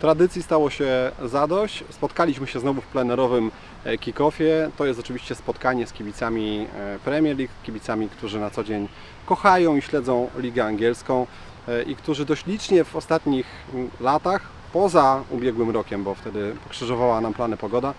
Tradycji stało się zadość. Spotkaliśmy się znowu w plenerowym e, kick-offie. To jest oczywiście spotkanie z kibicami e, Premier League, kibicami, którzy na co dzień kochają i śledzą ligę angielską e, i którzy dość licznie w ostatnich mm, latach, poza ubiegłym rokiem, bo wtedy pokrzyżowała nam plany pogoda,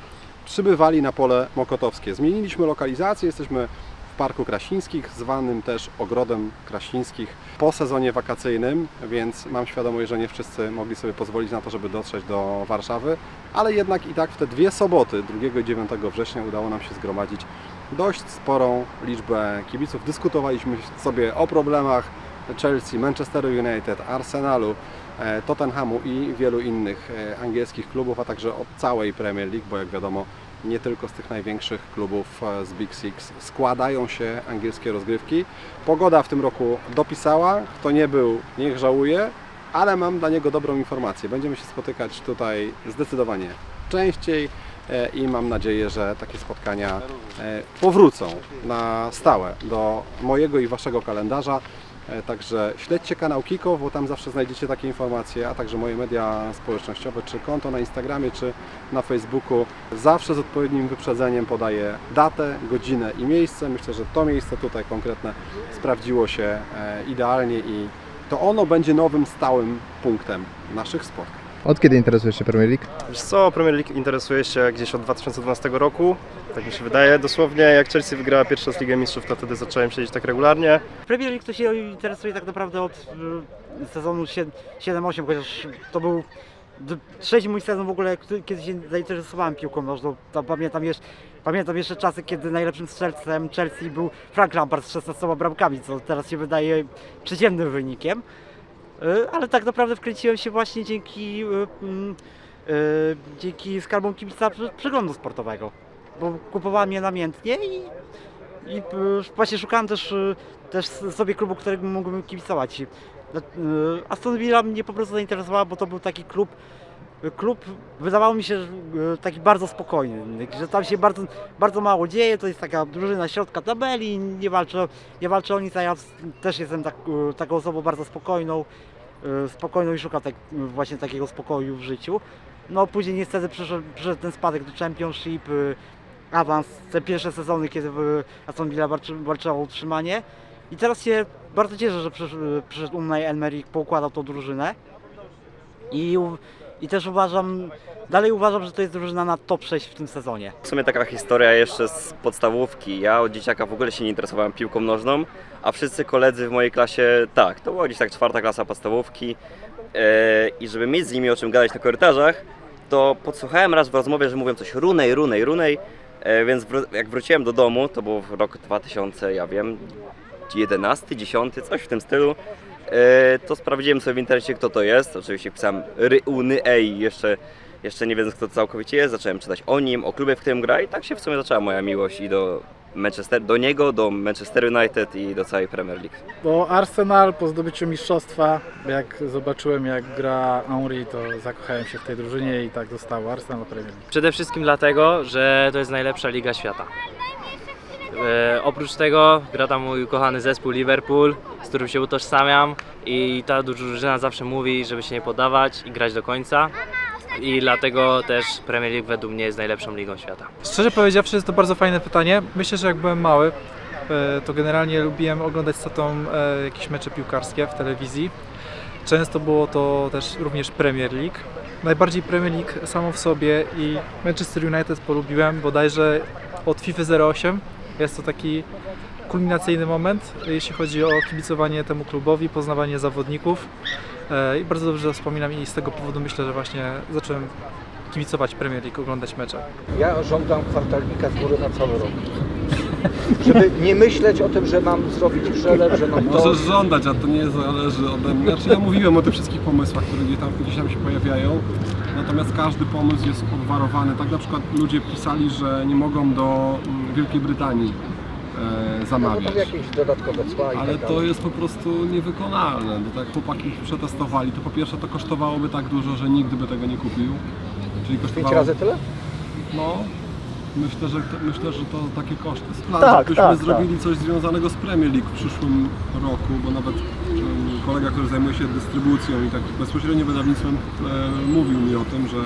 przybywali na pole mokotowskie. Zmieniliśmy lokalizację, jesteśmy w Parku Krasińskich, zwanym też Ogrodem Krasińskich po sezonie wakacyjnym, więc mam świadomość, że nie wszyscy mogli sobie pozwolić na to, żeby dotrzeć do Warszawy, ale jednak i tak w te dwie soboty, 2 i 9 września udało nam się zgromadzić dość sporą liczbę kibiców. Dyskutowaliśmy sobie o problemach Chelsea, Manchesteru United, Arsenalu, e, Tottenhamu i wielu innych e, angielskich klubów, a także o całej Premier League, bo jak wiadomo nie tylko z tych największych klubów e, z Big Six składają się angielskie rozgrywki. Pogoda w tym roku dopisała, kto nie był, niech żałuje, ale mam dla niego dobrą informację. Będziemy się spotykać tutaj zdecydowanie częściej e, i mam nadzieję, że takie spotkania e, powrócą na stałe do mojego i Waszego kalendarza. E, Także śledźcie kanał Kiko, bo tam zawsze znajdziecie takie informacje, a także moje media społecznościowe, czy konto na Instagramie, czy na Facebooku. Zawsze z odpowiednim wyprzedzeniem podaję datę, godzinę i miejsce. Myślę, że to miejsce tutaj konkretne sprawdziło się e, idealnie i to ono będzie nowym stałym punktem naszych spotkań. Od kiedy interesujesz się Premier League? Wiesz co, Premier League interesuje się gdzieś od 2012 roku, tak mi się wydaje. Dosłownie jak Chelsea wygrała pierwszy raz Ligę Mistrzów, to wtedy zacząłem siedzieć tak regularnie. Premier League to się interesuje tak naprawdę od y, sezonu 7-8, chociaż to był trzeci mój sezon w ogóle, kiedy się zainteresowałem piłką nożną. Pamiętam, jeszcze, pamiętam jeszcze czasy, kiedy najlepszym strzelcem Chelsea był Frank Lampard z 16 bramkami, co teraz się wydaje przeciętnym wynikiem. Y, Ale tak naprawdę wkręciłem się właśnie dzięki, y, mm, dzięki skarbom kibica przeglądu sportowego. Bo kupowałem je namiętnie i i właśnie szukałem też, też sobie klubu, którego mógłbym kibicować. Y, Aston Villa mnie po prostu zainteresowała, bo to był taki klub, klub wydawało mi się y, taki bardzo spokojny, że tam się bardzo, bardzo mało dzieje, to jest taka drużyna środka tabeli, nie walczą, nie walczą o nic, a ja też jestem tak, y, taką osobą bardzo spokojną, spokojną i szukam tak, właśnie takiego spokoju w życiu. No później niestety przyszedł, przyszedł ten spadek do Championship, awans, te pierwsze sezony, kiedy Aston Villa walczy, walczyła o utrzymanie. I teraz się bardzo cieszę, że przyszedł, przyszedł Unai Emery, poukładał tą drużynę. I, I też uważam, dalej uważam, że to jest drużyna na top 6 w tym sezonie. W sumie taka historia jeszcze z podstawówki. Ja od dzieciaka w ogóle się nie interesowałem piłką nożną, a wszyscy koledzy w mojej klasie tak, to była gdzieś tak czwarta klasa podstawówki e, i żeby mieć z nimi o czym gadać na korytarzach, to podsłuchałem raz w rozmowie, że mówią coś runej, runej, runej, więc wró- jak wróciłem do domu, to był rok 2000, ja wiem, 11, 10, coś w tym stylu, e, to sprawdziłem sobie w internecie kto to jest, oczywiście pisałem Ryuny Ej, jeszcze jeszcze nie wiedząc kto to całkowicie jest, zacząłem czytać o nim, o klubie, w którym gra i tak się w sumie zaczęła moja miłość i do Manchester, do niego, do Manchester United i do całej Premier League. Bo Arsenal po zdobyciu mistrzostwa, jak zobaczyłem jak gra Henry, to zakochałem się w tej drużynie i tak zostało Arsenal Premier League. Przede wszystkim dlatego, że to jest najlepsza liga świata. E, oprócz tego gra tam mój ukochany zespół Liverpool, z którym się utożsamiam i ta drużyna zawsze mówi, żeby się nie poddawać i grać do końca. I dlatego też Premier League według mnie jest najlepszą ligą świata. Szczerze powiedziawszy, jest to bardzo fajne pytanie. Myślę, że jak byłem mały, e, to generalnie lubiłem oglądać z tatą e, jakieś mecze piłkarskie w telewizji. Często było to też również Premier League. Najbardziej Premier League samo w sobie i Manchester United polubiłem bodajże od FIFA 08. Jest to taki kulminacyjny moment, jeśli chodzi o kibicowanie temu klubowi, poznawanie zawodników. E, I bardzo dobrze wspominam i z tego powodu myślę, że właśnie zacząłem kibicować Premier League, oglądać mecze. Ja żądam kwartalnika z góry na cały rok. Żeby nie myśleć o tym, że mam zrobić przelew, że mam to. Możesz żądać, a to nie zależy ode mnie. Znaczy ja mówiłem o tych wszystkich pomysłach, które gdzieś tam, gdzieś tam się pojawiają. Natomiast każdy pomysł jest obwarowany. Tak na przykład ludzie pisali, że nie mogą do mm, Wielkiej Brytanii e, No, zamawiać. tam jakieś dodatkowe cła i Ale tak to jest po prostu niewykonalne. Bo tak chłopaki przetestowali, to po pierwsze to kosztowałoby tak dużo, że nigdy by tego nie kupił. Czyli Pięć kosztowało... razy tyle? No, myślę, że, myślę, że to takie koszty. Plan, Tak, żebyśmy tak, zrobili coś związanego z Premier League w przyszłym roku, bo nawet kolega, który zajmuje się dystrybucją i tak bezpośrednio wydawnictwem, e, mówił mi o tym, że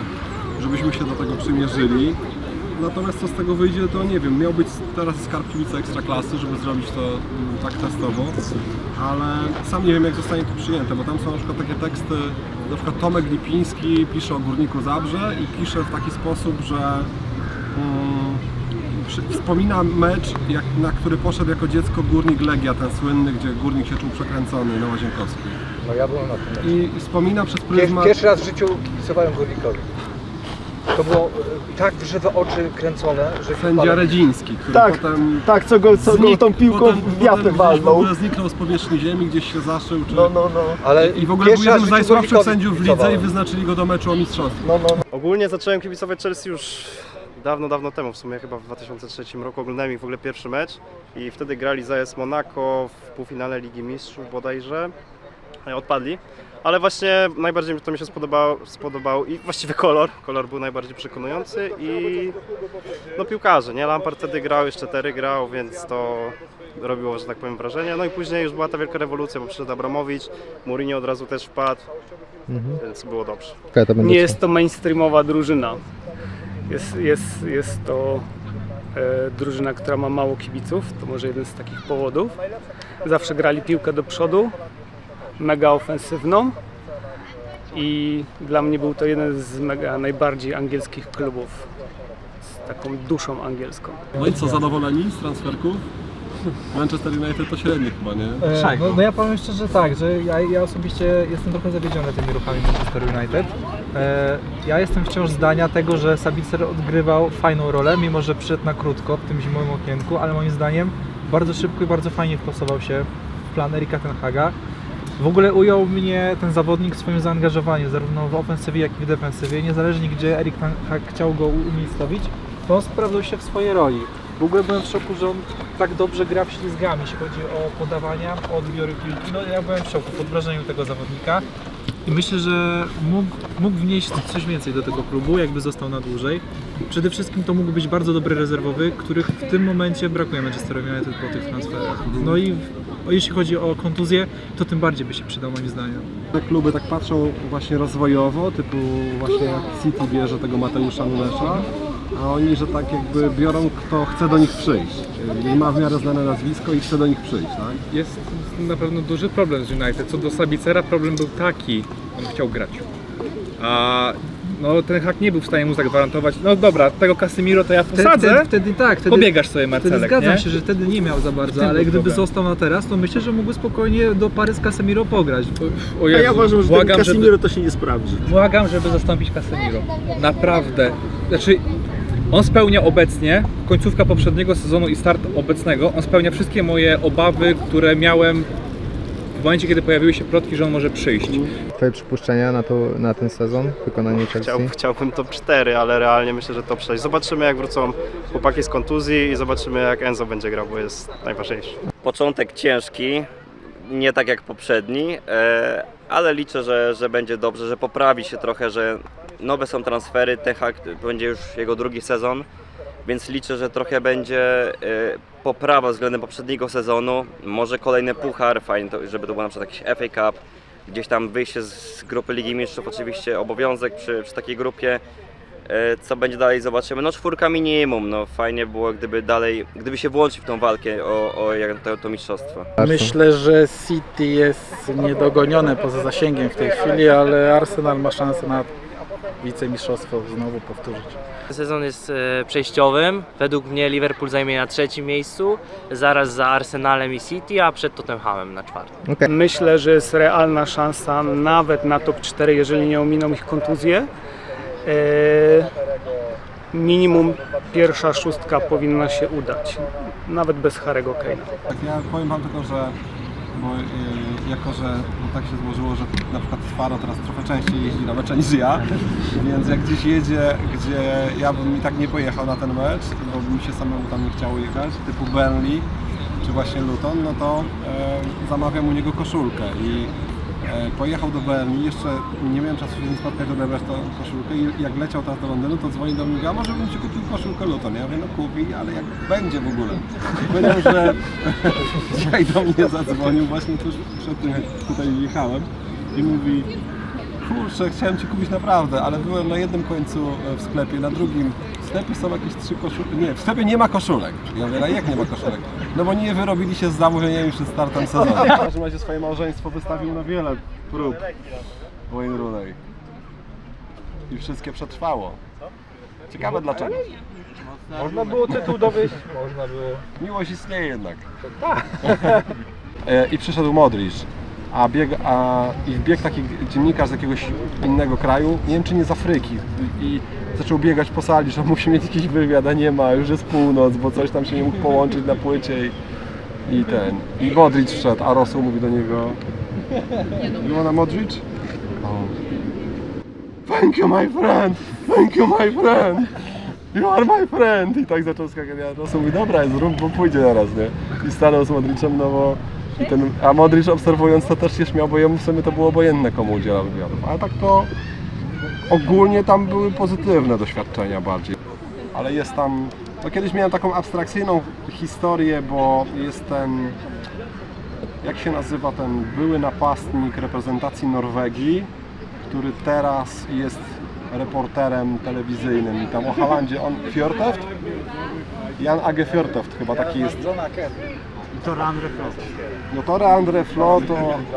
żebyśmy się do tego przymierzyli. Natomiast co z tego wyjdzie, to nie wiem. Miał być teraz skarb kibica ekstraklasy, żeby zrobić to mm, tak testowo, ale sam nie wiem, jak zostanie to przyjęte, bo tam są na przykład takie teksty, na przykład Tomek Lipiński pisze o Górniku Zabrze i pisze w taki sposób, że przy- wspomina mecz, jak, na który poszedł jako dziecko Górnik Legia, ten słynny, gdzie Górnik się czuł przekręcony na Łazienkowskiej. No ja byłem na tym. I wspomina przez pryzmat... pierwszy raz w życiu kibicowałem Górnikowi. To było e, tak w żywe oczy kręcone, że Sędzia Redziński, który Tak, potem Tak, co go, co go znik- tą piłką potem, w wiatę potem gdzieś w walnął. ogóle zniknął z powierzchni ziemi, gdzieś się zaszył, czy... No, no, no. Ale I w ogóle był pierwszy raz jednym z życiu najsłabszych Górnikowi sędziów w lidze i kibicowałem. wyznaczyli go do meczu o mistrzostwo. No, no, no. Ogólnie zacząłem kibicować Chelsea już dawno, dawno temu, w sumie chyba w 2003 roku oglądałem ich w ogóle pierwszy mecz i wtedy grali z AS Monaco w półfinale Ligi Mistrzów bodajże, odpadli. Ale właśnie najbardziej mi to mi się spodobało, spodobał i właściwie kolor, kolor był najbardziej przekonujący i no piłkarze, nie? Lampard wtedy grał, jeszcze Terry grał, więc to robiło, że tak powiem, wrażenie. No i później już była ta wielka rewolucja, bo przyszedł Abramowicz, Mourinho od razu też wpadł, Mhm. więc było dobrze. Nie jest to mainstreamowa drużyna. Jest, jest, jest to e, drużyna, która ma mało kibiców. To może jeden z takich powodów. Zawsze grali piłkę do przodu, mega ofensywną. I dla mnie był to jeden z mega najbardziej angielskich klubów z taką duszą angielską. No i co, zadowoleni z transferków? Manchester United to średnie chyba, nie? E, no, no ja powiem szczerze tak, że ja, ja osobiście jestem trochę zawiedziony tymi ruchami Manchester United. E, ja jestem wciąż zdania tego, że Sabitzer odgrywał fajną rolę, mimo że przyszedł na krótko w tym zimowym okienku, ale moim zdaniem bardzo szybko i bardzo fajnie wpasował się w plan Erika Tenhaga. W ogóle ujął mnie ten zawodnik swoim zaangażowaniem, zarówno w ofensywie, jak i w defensywie. Niezależnie gdzie Erik Hag chciał go umiejscowić, to on sprawdzał się w swojej roli. W ogóle byłem w szoku, że on tak dobrze gra w ślizgami, jeśli chodzi o podawania, o odbiory piłki. No ja byłem w szoku, pod wrażeniem tego zawodnika. I myślę, że mógł, mógł wnieść coś więcej do tego klubu, jakby został na dłużej. Przede wszystkim to mógł być bardzo dobry rezerwowy, których w tym momencie brakuje Manchester United po tych transferach. No i w, jeśli chodzi o kontuzję, to tym bardziej by się przydał moim zdaniem. Te kluby tak patrzą właśnie rozwojowo, typu właśnie City bierze tego Mateusza Nunesza, a oni, że tak jakby biorą kto chce do nich przyjść. I ma w miarę znane nazwisko i chce do nich przyjść, tak? Jest na pewno duży problem z United. Co do Sabicera, problem był taki, on chciał grać. A no, ten hak nie był w stanie mu zagwarantować. No dobra, tego Casemiro to ja posadzę, Wtedy, wtedy tak, wtedy, pobiegasz sobie wtedy Marcelek, zgadzam nie? się, że wtedy nie miał za bardzo, ale gdyby problem. został na teraz, to myślę, że mógłby spokojnie do pary z Casemiro pograć. O A Jezu, ja uważam, że ten błagam, żeby, Casemiro to się nie sprawdzi. błagam, żeby zastąpić Casemiro. Naprawdę. Znaczy, on spełnia obecnie, końcówka poprzedniego sezonu i start obecnego, on spełnia wszystkie moje obawy, które miałem w momencie, kiedy pojawiły się plotki, że on może przyjść. Twoje przypuszczenia na, to, na ten sezon, wykonanie Chelsea? Chciał, chciałbym top 4, ale realnie myślę, że top 6. Zobaczymy jak wrócą chłopaki z kontuzji i zobaczymy jak Enzo będzie grał, bo jest najważniejszy. Początek ciężki, nie tak jak poprzedni, e, ale liczę, że, że będzie dobrze, że poprawi się trochę, że nowe są transfery, Ten Hag będzie już jego drugi sezon, więc liczę, że trochę będzie e, poprawa względem poprzedniego sezonu, może kolejny puchar, fajnie, żeby to było na przykład jakiś FA Cup, gdzieś tam wyjście z grupy Ligi Mistrzów, oczywiście obowiązek przy, przy takiej grupie, Co będzie dalej zobaczymy. No czwórka minimum, no fajnie było gdyby dalej, gdyby się włączyć w tą walkę o, o jak to, to mistrzostwo. Myślę, że City jest niedogonione poza zasięgiem w tej chwili, ale Arsenal ma szansę na wicemistrzostwo znowu powtórzyć. Sezon jest e, przejściowym. Według mnie Liverpool zajmie na trzecim miejscu, zaraz za Arsenalem i City, a przed Tottenhamem na czwartym. Okej. Myślę, że jest realna szansa nawet na top 4, jeżeli nie ominą ich kontuzje. E, minimum pierwsza szóstka powinna się udać, nawet bez Harry'ego Kane'a. Tak, ja powiem Wam tylko, że bo y, jako, że no, tak się złożyło, że na przykład Faro teraz trochę częściej jeździ na mecze niż ja, więc jak gdzieś jedzie, gdzie ja bym i tak nie pojechał na ten mecz, bo mi się samemu tam nie chciało jechać, typu Burnley czy właśnie Luton, no to e, zamawiam u niego koszulkę i e, pojechał do Berlin, jeszcze nie miałem czasu się z nim spotkać, odebrać tą koszulkę i jak leciał teraz do Londynu, to dzwoni do mnie, a może bym Ci kupił koszulkę Luton? Ja mówię, no kupi, ale jak będzie w ogóle. Powiedział, że dzisiaj do mnie zadzwonił właśnie tuż przed tym, jak tutaj jechałem i mówi, kurczę, chciałem Ci kupić naprawdę, ale byłem na jednym końcu e, w sklepie, na drugim sklepie są jakieś trzy koszulki, nie, w sklepie nie ma koszulek. Ja mówię, a jak nie ma koszulek? No bo nie wyrobili się z zamówieniami przed startem sezonu. W każdym razie swoje małżeństwo wystawił na wiele prób Wayne Rooney. I wszystkie przetrwało. Ciekawe dlaczego. Można było tytuł dowieść, można było. Miłość istnieje jednak. E, I przyszedł Modric. A, bieg, a i wbiegł taki dziennikarz z jakiegoś innego kraju, nie wiem czy nie z Afryki, i zaczął biegać po sali, że musi mieć jakiś wywiad, a nie ma, już jest północ, bo coś tam się nie mógł połączyć na płycie i, i ten. I Modric wszedł, a Rosół mówi do niego You wanna Modric? Thank you my friend! Thank you my friend! You are my friend! I tak zaczął skakać. Rosół mówi, dobra, zrób, bo pójdzie zaraz, nie? I stanął z Modricem, no bo... I ten, a Modric obserwując to też się śmiał, bo jemu w sumie to było obojętne, komu udziela wywiadów. Ale tak to ogólnie tam były pozytywne doświadczenia bardziej. Ale jest tam... No kiedyś miałem taką abstrakcyjną historię, bo jest ten... Jak się nazywa ten były napastnik reprezentacji Norwegii, który teraz jest reporterem telewizyjnym i tam o Halandzie, on Fjortoft? Jan Age Fjortoft chyba taki jest. I to Randre Frost. No to Andre Flo to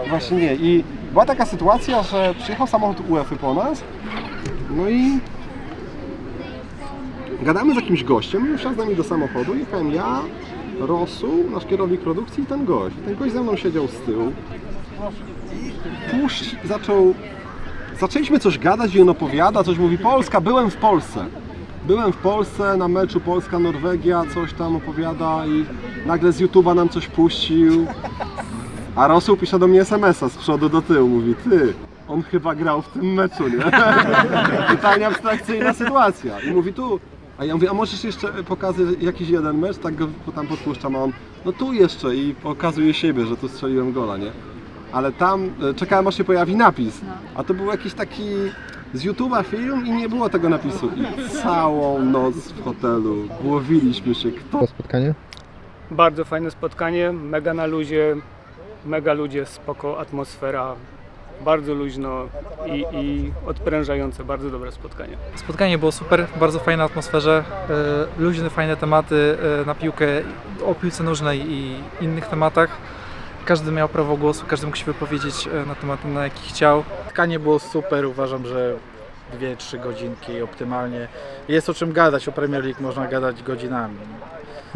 właśnie nie. I była taka sytuacja, że przyjechał samochód UEFA po nas, no i gadamy z jakimś gościem wsiadł z nami do samochodu. Jechałem ja, Rosu, nasz kierownik produkcji i ten gość. Ten gość ze mną siedział z tyłu. I puść zaczął... Zaczęliśmy coś gadać i on opowiada, coś mówi Polska, byłem w Polsce. Byłem w Polsce na meczu Polska-Norwegia, coś tam opowiada i nagle z YouTube'a nam coś puścił. A Rosół pisze do mnie SMS-a z przodu do tyłu, mówi ty, on chyba grał w tym meczu, nie? Totalnie abstrakcyjna sytuacja. I mówi tu, a ja mówię, a możesz jeszcze pokazać jakiś jeden mecz? Tak go tam podpuszczam, a on, no tu jeszcze i pokazuje siebie, że tu strzeliłem gola, nie? Ale tam e, czekałem aż się pojawi napis, a to był jakiś taki z YouTube'a film i nie było tego napisu. I całą noc w hotelu głowiliśmy się, kto To spotkanie? Bardzo fajne spotkanie, mega na luzie, mega ludzie, spoko, atmosfera, bardzo luźno i, i odprężające, bardzo dobre spotkanie. Spotkanie było super, w bardzo fajnej atmosferze, e, luźne, fajne tematy e, na piłkę, o piłce nożnej i innych tematach. Każdy miał prawo głosu, każdy mógł się wypowiedzieć e, na tematy, na jaki chciał. Spotkanie było super, uważam, że 2-3 godzinki optymalnie. Jest o czym gadać, o Premier League można gadać godzinami.